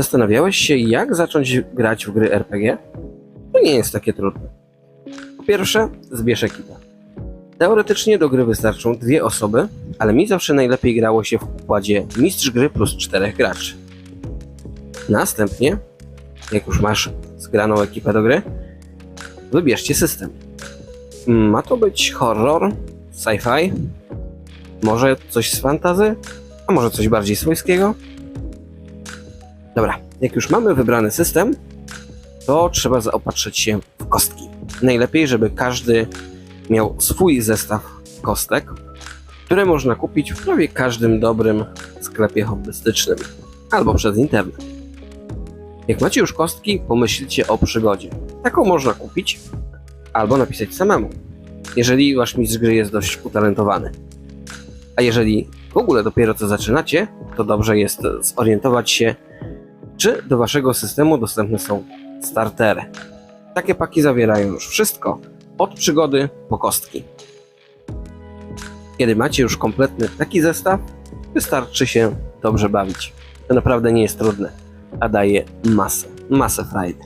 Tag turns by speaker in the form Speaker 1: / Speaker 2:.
Speaker 1: Zastanawiałeś się, jak zacząć grać w gry RPG? To nie jest takie trudne. Po pierwsze, zbierz ekipę. Teoretycznie do gry wystarczą dwie osoby, ale mi zawsze najlepiej grało się w układzie mistrz gry plus czterech graczy. Następnie, jak już masz zgraną ekipę do gry, wybierzcie system. Ma to być horror, sci-fi, może coś z fantazy, a może coś bardziej swojskiego? Dobra, jak już mamy wybrany system, to trzeba zaopatrzyć się w kostki. Najlepiej, żeby każdy miał swój zestaw kostek, które można kupić w prawie każdym dobrym sklepie hobbystycznym albo przez internet. Jak macie już kostki, pomyślcie o przygodzie. Taką można kupić albo napisać samemu, jeżeli wasz mistrz gry jest dość utalentowany. A jeżeli w ogóle dopiero co zaczynacie, to dobrze jest zorientować się, czy do waszego systemu dostępne są startery. Takie paki zawierają już wszystko, od przygody po kostki. Kiedy macie już kompletny taki zestaw, wystarczy się dobrze bawić. To naprawdę nie jest trudne, a daje masę, masę frajdy.